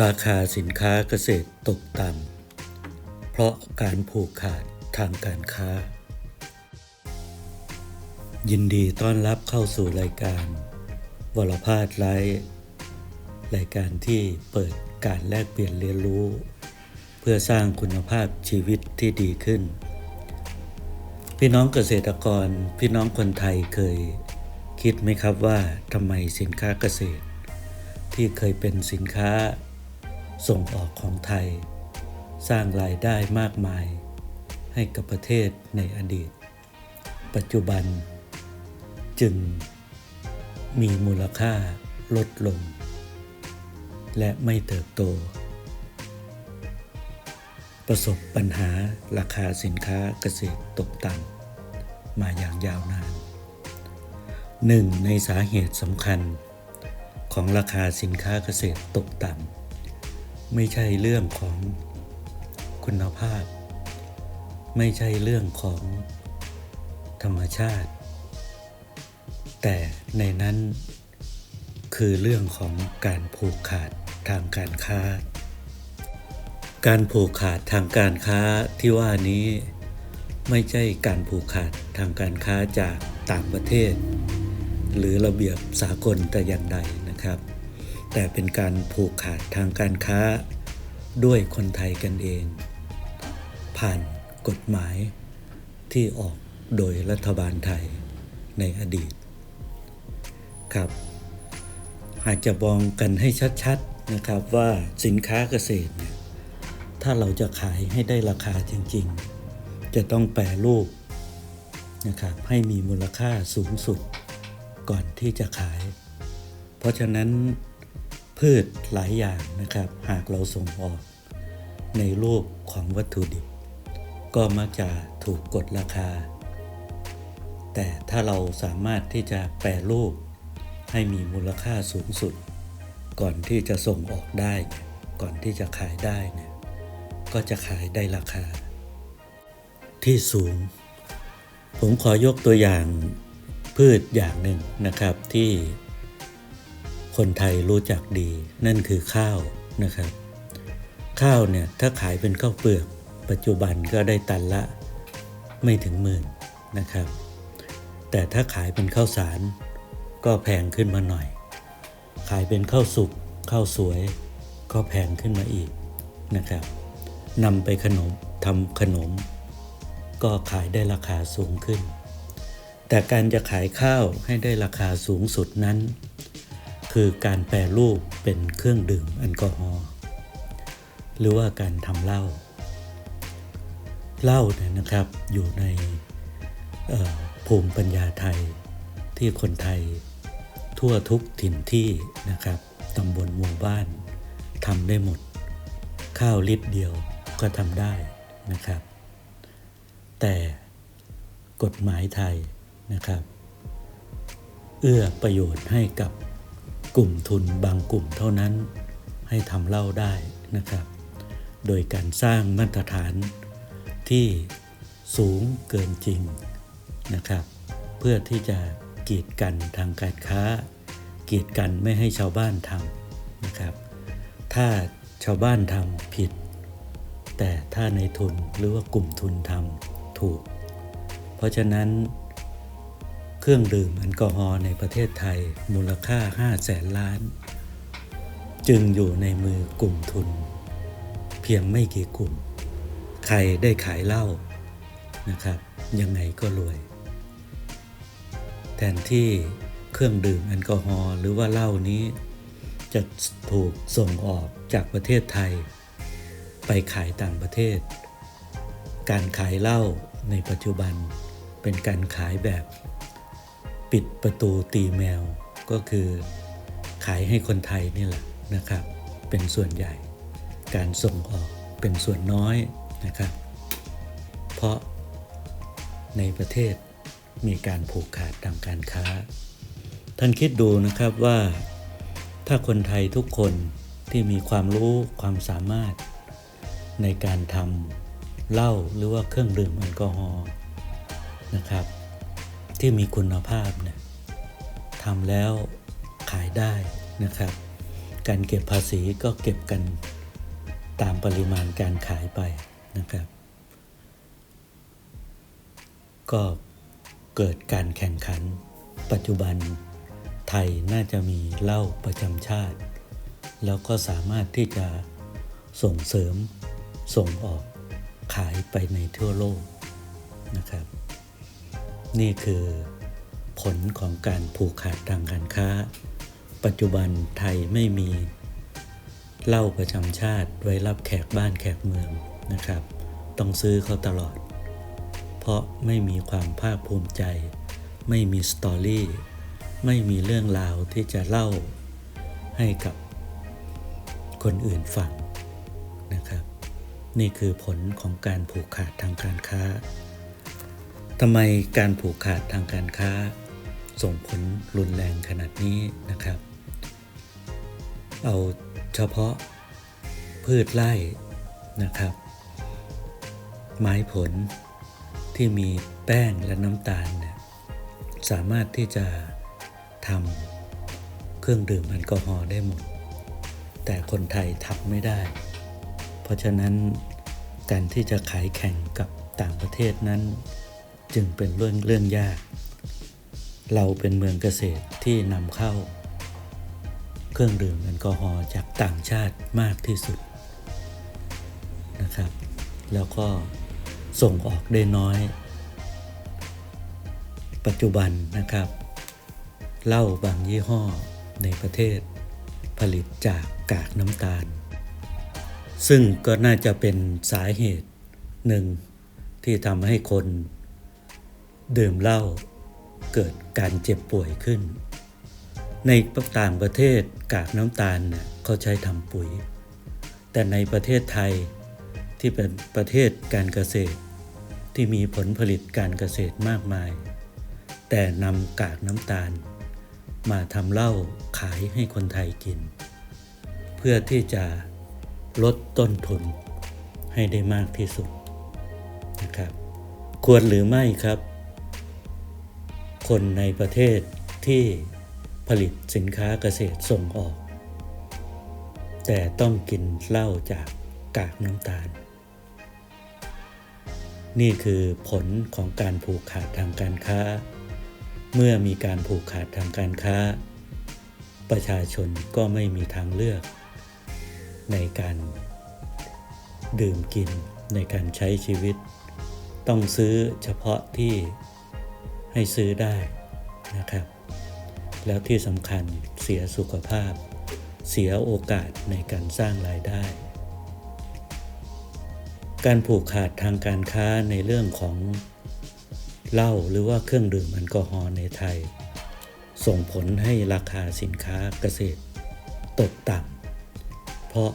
ราคาสินค้าเกษตรตกต่ำเพราะการผูกขาดทางการค้า ยินดีต้อนรับเข้าสู่รายการ วรพาดไลฟ์รายการที่เปิดการแลกเปลี่ยนเรียนรู้ เพื่อสร้างคุณภาพชีวิตที่ดีขึ้น พี่น้องเกษตรกรพี่น้องคนไทยเคย คิดไหมครับว่าทำไมสินค้าเกษตร ที่เคยเป็นสินค้า ส่งออกของไทย สร้างรายได้มากมาย ให้กับประเทศในอดีต ปัจจุบัน จึงมีมูลค่าลดลง และไม่เติบโต ประสบปัญหาราคาสินค้าเกษตรตกต่ำมาอย่างยาวนานหนึ่งในสาเหตุสำคัญของราคาสินค้าเกษตรตกต่ำ ไม่ใช่เรื่องของคุณภาพ ไม่ใช่เรื่องของธรรมชาติ แต่ในนั้นคือเรื่องของการผูกขาดทางการค้า การผูกขาดทางการค้าที่ว่านี้ไม่ใช่การผูกขาดทางการค้าจากต่างประเทศ หรือระเบียบสากลแต่อย่างใดนะครับ แต่เป็นการผูกขาดทางการค้า ด้วยคนไทยกันเอง ผ่านกฎหมายที่ออกโดยรัฐบาลไทยในอดีต ครับ อาจจะมองกันให้ชัดๆนะครับว่าสินค้าเกษตรเนี่ยถ้าเราจะขายให้ได้ราคาจริงๆ จะต้องแปรรูปนะครับให้มีมูลค่าสูงสุดก่อนที่จะขาย เพราะฉะนั้น พืชหลายอย่างนะครับ หากเราส่งออก ในรูปของวัตถุดิบ ก็มักจะถูกกดราคา แต่ถ้าเราสามารถที่จะแปรรูป ให้มีมูลค่าสูงสุด ก่อนที่จะส่งออกได้ ก่อนที่จะขายได้เนี่ยก็จะขายได้ราคา ที่สูง ผมขอยกตัวอย่างพืชอย่างหนึ่งนะครับที่ คนไทยรู้จักดี นั่นคือข้าวนะครับ ข้าวเนี่ยถ้าขายเป็นข้าวเปลือก ปัจจุบันก็ได้ตันละไม่ถึงหมื่นนะครับ แต่ถ้าขายเป็นข้าวสาร ก็แพงขึ้นมาหน่อย ขายเป็นข้าวสุกข้าวสวย ก็แพงขึ้นมาอีกนะครับนำไปขนมทำขนม ก็ขายได้ราคาสูงขึ้น แต่การจะขายข้าวให้ได้ราคาสูงสุดนั้น คือการแปรรูปเป็นเครื่องดื่มแอลกอฮอล์หรือว่าการทำเหล้าเหล้าเนี่ยนะครับอยู่ในภูมิปัญญาไทยที่คนไทยทั่วทุกถิ่นที่นะครับตำบลหมู่บ้านทำได้หมด ข้าวลิตรเดียวก็ทำได้นะครับ แต่กฎหมายไทยนะครับ เอื้อประโยชน์ให้กับ กลุ่มทุนบางกลุ่มเท่านั้น ให้ทำเหล้าได้นะครับ โดยการสร้างมาตรฐานที่สูงเกินจริงนะครับ เพื่อที่จะกีดกันทางการค้า กีดกันไม่ให้ชาวบ้านทำนะครับ ถ้าชาวบ้านทำผิด แต่ถ้าในทุนหรือว่ากลุ่มทุนทำถูก เพราะฉะนั้น เครื่องดื่มแอลกอฮอล์ในประเทศไทยมูลค่า 5 แสนล้าน จึงอยู่ในมือกลุ่มทุน เพียงไม่กี่กลุ่ม ใครได้ขายเหล้านะครับ ยังไงก็รวย แทนที่เครื่องดื่มแอลกอฮอล์หรือว่าเหล้านี้ จะถูกส่งออกจากประเทศไทย ไปขายต่างประเทศ การขายเหล้าในปัจจุบันเป็นการขายแบบ ปิดประตูตีแมวก็คือขายให้คนไทยนี่แหละนะครับ เป็นส่วนใหญ่ การส่งออกเป็นส่วนน้อยนะครับ เพราะในประเทศมีการผูกขาดทางการค้า ท่านคิดดูนะครับว่า ถ้าคนไทยทุกคนที่มีความรู้ความสามารถ ในการทำเหล้าหรือว่าเครื่องดื่มแอลกอฮอล์นะครับ ที่มีคุณภาพเนี่ยทำแล้วขายได้นะครับ การเก็บภาษีก็เก็บกันตามปริมาณการขายไปนะครับ ก็เกิดการแข่งขัน ปัจจุบันไทยน่าจะมีเหล้าประจำชาติ แล้วก็สามารถที่จะส่งเสริมส่งออกขายไปในทั่วโลกนะครับ นี่คือผลของการผูกขาดทางการค้า ปัจจุบันไทยไม่มีเหล้าประจำชาติไว้รับแขกบ้านแขกเมืองนะครับ ต้องซื้อเขาตลอด เพราะไม่มีความภาคภูมิใจ ไม่มีสตอรี่ ไม่มีเรื่องราวที่จะเล่าให้กับคนอื่นฟังนะครับ นี่คือผลของการผูกขาดทางการค้า ทำไมการผูกขาดทางการค้า ส่งผลรุนแรงขนาดนี้นะครับ เอาเฉพาะพืชไร่นะครับ ไม้ผลที่มีแป้งและน้ำตาลเนี่ยสามารถที่จะทำเครื่องดื่มแอลกอฮอล์ได้หมด แต่คนไทยทำไม่ได้ เพราะฉะนั้นการที่จะขายแข่งกับต่างประเทศนั้น จึงเป็นเรื่องเรื่องยาก เราเป็นเมืองเกษตรที่นำเข้า เครื่องดื่มแอลกอฮอล์จากต่างชาติมากที่สุดนะครับ แล้วก็ส่งออกได้น้อย ปัจจุบันนะครับเหล้าบางยี่ห้อในประเทศ ผลิตจากกากน้ำตาล ซึ่งก็น่าจะเป็นสาเหตุหนึ่งที่ทำให้คน ดื่มเหล้าเกิดการเจ็บป่วยขึ้น ในต่างประเทศกากน้ำตาลเนี่ยเขาใช้ทำปุ๋ย แต่ในประเทศไทยที่เป็นประเทศการเกษตร ที่มีผลผลิตการเกษตรมากมาย แต่นำกากน้ำตาล มาทำเหล้าขายให้คนไทยกิน เพื่อที่จะลดต้นทุนให้ได้มากที่สุดนะครับ ควรหรือไม่ครับ คนในประเทศที่ผลิตสินค้าเกษตรส่งออก แต่ต้องกินเหล้าจากกากน้ำตาล นี่คือผลของการผูกขาดทางการค้า เมื่อมีการผูกขาดทางการค้า ประชาชนก็ไม่มีทางเลือก ในการดื่มกินในการใช้ชีวิต ต้องซื้อเฉพาะที่ ให้ซื้อได้นะครับ แล้วที่สำคัญเสียสุขภาพ เสียโอกาสในการสร้างรายได้ การผูกขาดทางการค้าในเรื่องของเหล้าหรือว่าเครื่องดื่มแอลกอฮอล์ในไทย ส่งผลให้ราคาสินค้าเกษตรตกต่ำเพราะ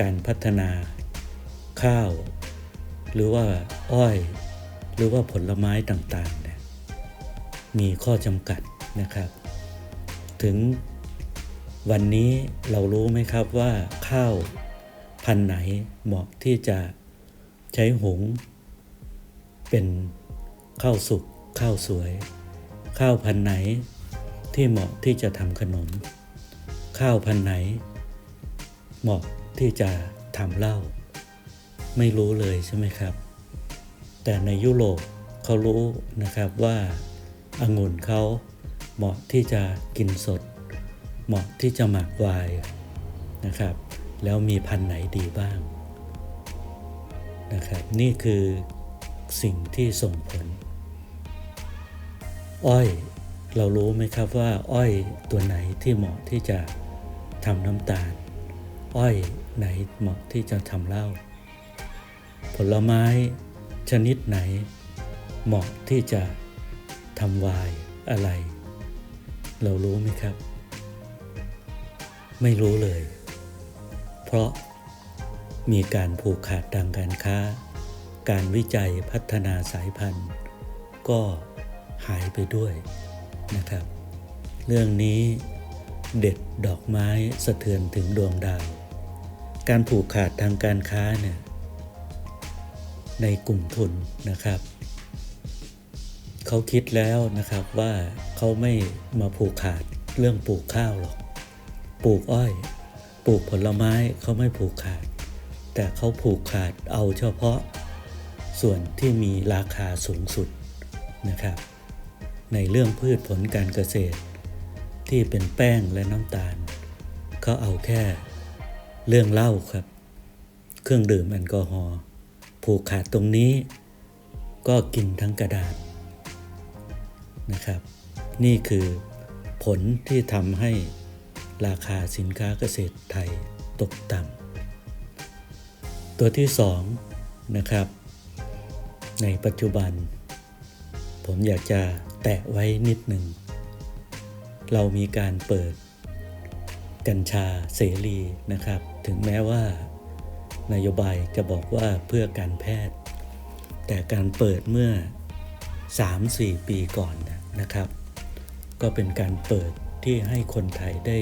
การพัฒนาข้าว หรือว่าอ้อย หรือว่าผลไม้ต่างๆ มีข้อจำกัดนะครับ ถึงวันนี้เรารู้ไหมครับว่าข้าวพันธุ์ไหนเหมาะที่จะใช้หุง เป็นข้าวสุกข้าวสวย ข้าวพันธุ์ไหนที่เหมาะที่จะทำขนม ข้าวพันธุ์ไหน เหมาะที่จะทำเหล้าไม่รู้เลยใช่ไหมครับ แต่ในยุโรปเขารู้นะครับว่า องุ่นเขาเหมาะที่จะกินสด เหมาะที่จะหมักไวน์นะครับ แล้วมีพันธุ์ไหนดีบ้างนะครับนี่คือสิ่งที่ส่งผล อ้อยเรารู้ไหมครับว่า อ้อยตัวไหนที่เหมาะที่จะทำน้ำตาล อ้อยไหนเหมาะที่จะทำเหล้าผลไม้ชนิดไหนเหมาะที่จะ ทำวน์อะไร เรารู้ไหมครับ ไม่รู้เลย เพราะมีการผูกขาดทางการค้า การวิจัยพัฒนาสายพันธุ์ ก็หายไปด้วยนะครับ เรื่องนี้เด็ดดอกไม้สะเทือนถึงดวงดาว การผูกขาดทางการค้าเนี่ยในกลุ่มทุนนะครับ เขาคิดแล้วนะครับว่าเขาไม่มาผูกขาดเรื่องปลูกข้าวหรอก ปลูกอ้อย ปลูกผลไม้เขาไม่ผูกขาด แต่เขาผูกขาดเอาเฉพาะ ส่วนที่มีราคาสูงสุดนะครับ ในเรื่องพืชผลการเกษตร ที่เป็นแป้งและน้ำตาลเขาเอาแค่เรื่องเหล้าครับ เครื่องดื่มแอลกอฮอล์ผูกขาดตรงนี้ ก็กินทั้งกระดาษ นะครับ นี่คือผลที่ทำให้ราคาสินค้าเกษตรไทยตกต่ำตัวที่สองนะครับในปัจจุบัน ผมอยากจะแตะไว้นิดหนึ่ง เรามีการเปิดกัญชาเสรีนะครับ ถึงแม้ว่านโยบายจะบอกว่าเพื่อการแพทย์ แต่การเปิดเมื่อ 3-4 ปีก่อน นะครับ ก็เป็นการเปิดที่ให้คนไทยได้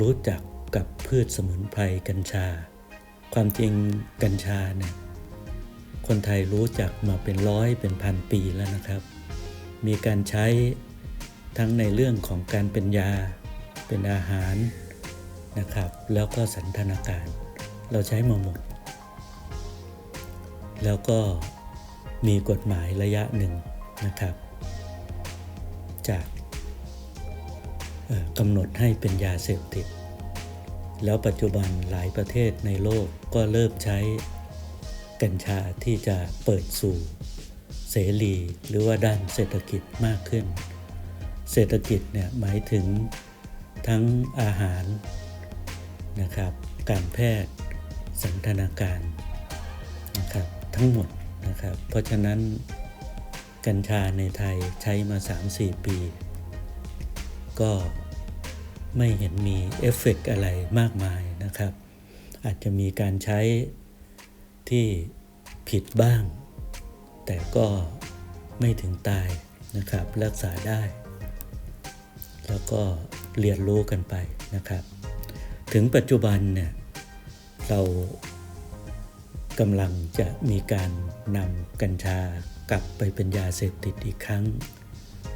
รู้จักกับพืชสมุนไพรกัญชา ความจริงกัญชาเนี่ยคนไทยรู้จักมาเป็นร้อยเป็นพันปีแล้วนะครับ มีการใช้ทั้งในเรื่องของการเป็นยา เป็นอาหารนะครับ แล้วก็สันทนาการ เราใช้มาหมด แล้วก็มีกฎหมายระยะหนึ่งนะครับ จากกำหนดให้เป็นยาเสพติด แล้วปัจจุบันหลายประเทศในโลกก็เริ่มใช้กัญชาที่จะเปิดสู่เสรีหรือว่าด้านเศรษฐกิจมากขึ้น เศรษฐกิจเนี่ยหมายถึงทั้งอาหารนะครับ การแพทย์ สันทนาการนะครับทั้งหมดนะครับ เพราะฉะนั้น กัญชาในไทยใช้มา 3-4 ปี ก็ไม่เห็นมีเอฟเฟกอะไรมากมายนะครับ อาจจะมีการใช้ที่ผิดบ้าง แต่ก็ไม่ถึงตายนะครับ รักษาได้ แล้วก็เรียนรู้กันไปนะครับ ถึงปัจจุบันเนี่ยเรากำลังจะมีการนำกัญชา กลับไปเป็นยาเสพติดอีกครั้ง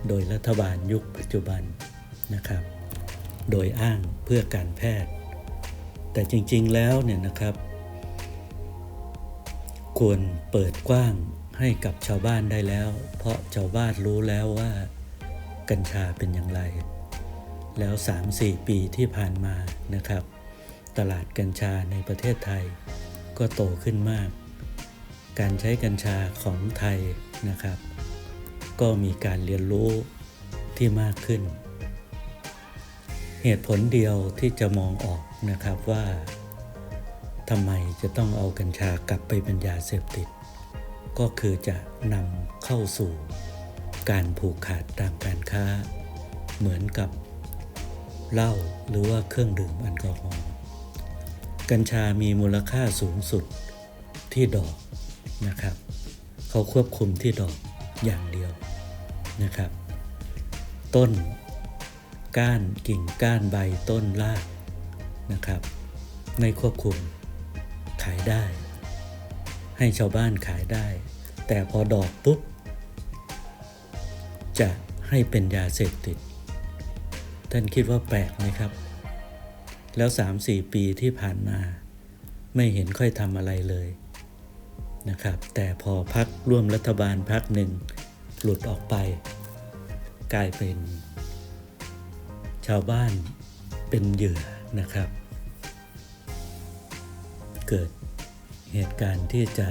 โดยรัฐบาลยุคปัจจุบันนะครับ โดยอ้างเพื่อการแพทย์ แต่จริงๆแล้วเนี่ยนะครับ ควรเปิดกว้างให้กับชาวบ้านได้แล้ว เพราะชาวบ้านรู้แล้วว่ากัญชาเป็นอย่างไร แล้ว 3-4 ปีที่ผ่านมานะครับ ตลาดกัญชาในประเทศไทยก็โตขึ้นมาก การใช้กัญชาของไทยนะครับ ก็มีการเรียนรู้ที่มากขึ้น เหตุผลเดียวที่จะมองออกนะครับว่าทำไมจะต้องเอากัญชากลับไปเป็นยาเสพติด ก็คือจะนำเข้าสู่การผูกขาดทางการค้า เหมือนกับเหล้าหรือว่าเครื่องดื่มแอลกอฮอล์กัญชามีมูลค่าสูงสุดที่ดอก นะครับ เขาควบคุมที่ดอกอย่างเดียวนะครับ ต้นก้านกิ่งก้านใบต้นรากนะครับไม่ควบคุมขายได้ ให้ชาวบ้านขายได้ แต่พอดอกปุ๊บ จะให้เป็นยาเสพติด ท่านคิดว่าแปลกไหมครับ แล้ว 3-4 ปีที่ผ่านมา ไม่เห็นค่อยทำอะไรเลย นะครับ แต่พอพักร่วมรัฐบาลพักหนึ่งหลุดออกไป กลายเป็น ชาวบ้านเป็นเหยื่อนะครับ เกิดเหตุการณ์ที่จะ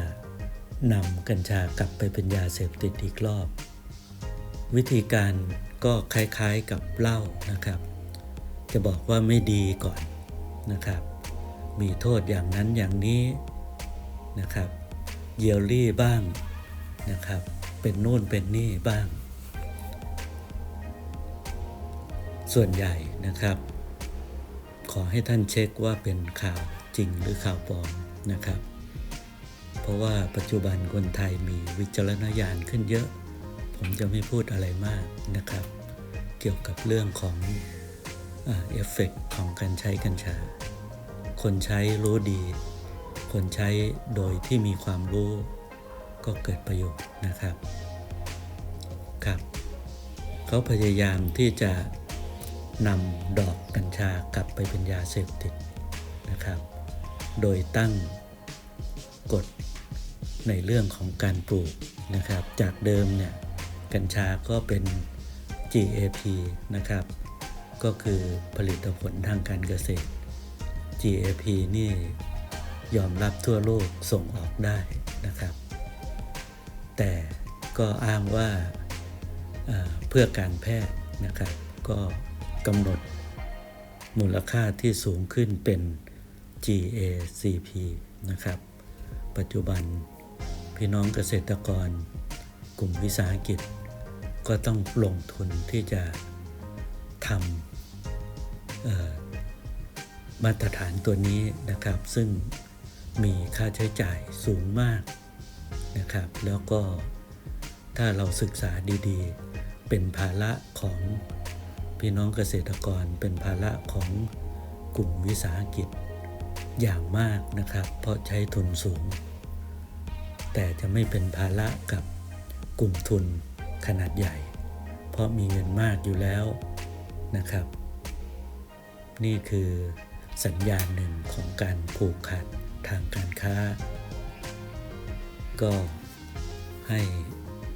นำกัญชากลับไปเป็นยาเสพติดอีกรอบ วิธีการก็คล้ายๆกับเหล้านะครับ จะบอกว่าไม่ดีก่อนนะครับ มีโทษอย่างนั้นอย่างนี้นะครับ เยลลี่บ้างนะครับ เป็นนู่นเป็นนี่บ้าง ส่วนใหญ่นะครับ ขอให้ท่านเช็คว่าเป็นข่าวจริงหรือข่าวปลอมนะครับ เพราะว่าปัจจุบันคนไทยมีวิจารณญาณขึ้นเยอะ ผมจะไม่พูดอะไรมากนะครับ เกี่ยวกับเรื่องของเอฟเฟกของการใช้กัญชา คนใช้รู้ดี คนใช้โดยที่มีความรู้ก็เกิดประโยชน์นะครับ ครับ เขาพยายามที่จะนำดอกกัญชากลับไปเป็นยาเสพติดนะครับ โดยตั้งกฎในเรื่องของการปลูกนะครับ จากเดิมเนี่ยกัญชาก็เป็น GAP นะครับ ก็คือผลิตผลทางการเกษตร GAP นี่ ยอมรับทั่วโลกส่งออกได้นะครับ แต่ก็อ้างว่าเพื่อการแพทย์นะครับ ก็กำหนดมูลค่าที่สูงขึ้นเป็น GACP นะครับ ปัจจุบันพี่น้องเกษตรกร กลุ่มวิสาหกิจ ก็ต้องลงทุนที่จะทำมาตรฐานตัวนี้นะครับ ซึ่ง มีค่าใช้จ่ายสูงมากนะครับ แล้วก็ถ้าเราศึกษาดีๆ เป็นภาระของพี่น้องเกษตรกร เป็นภาระของกลุ่มวิสาหกิจอย่างมากนะครับ เพราะใช้ทุนสูง แต่จะไม่เป็นภาระกับกลุ่มทุนขนาดใหญ่ เพราะมีเงินมากอยู่แล้วนะครับ นี่คือสัญญาณหนึ่งของการผูกขาด ทางการค้า ก็ให้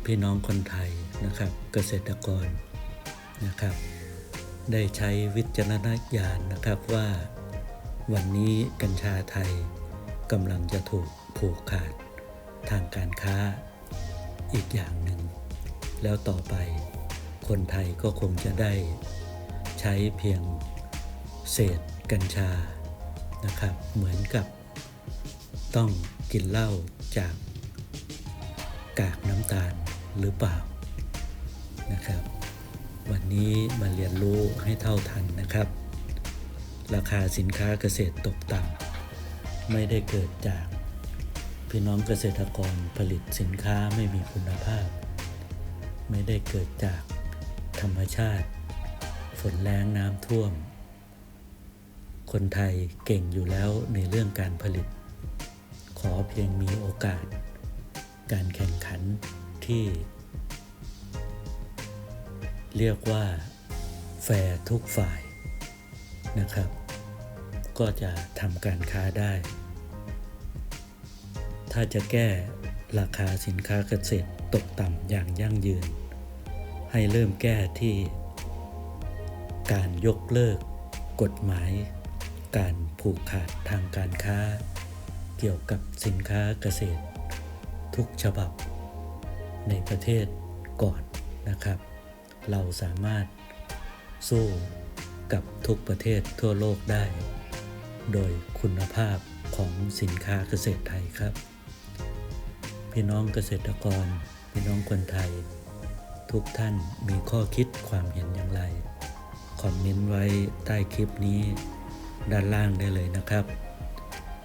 พี่น้องคนไทยนะครับ เกษตรกรนะครับ ได้ใช้วิจารณญาณนะครับว่าวันนี้กัญชาไทยกำลังจะถูกผูกขาดทางการค้าอีกอย่างหนึ่ง แล้วต่อไปคนไทยก็คงจะได้ใช้เพียงเศษกัญชานะครับ เหมือนกับ ต้องกินเหล้าจากกากน้ำตาลหรือเปล่านะครับ วันนี้มาเรียนรู้ให้เท่าทันนะครับ ราคาสินค้าเกษตรตกต่ำไม่ได้เกิดจากพี่น้องเกษตรกรผลิตสินค้าไม่มีคุณภาพ ไม่ได้เกิดจากธรรมชาติ ฝนแรงน้ำท่วม คนไทยเก่งอยู่แล้วในเรื่องการผลิต อเพียงมีโอกาส การแข่งขันที่ เรียกว่าแฟร์ทุกฝ่ายนะครับ ก็จะทำการค้าได้ ถ้าจะแก้ราคาสินค้าเกษตรตกต่ำอย่างยั่งยืน ให้เริ่มแก้ที่ การยกเลิกกฎหมาย การผูกขาดทางการค้า เกี่ยวกับสินค้าเกษตร ทุกฉบับ ในประเทศก่อนนะครับ เราสามารถสู้กับทุกประเทศทั่วโลกได้ โดยคุณภาพของสินค้าเกษตรไทยครับ พี่น้องเกษตรกร พี่น้องคนไทย ทุกท่านมีข้อคิดความเห็นอย่างไร คอมเมนต์ไว้ใต้คลิปนี้ด้านล่างได้เลยนะครับ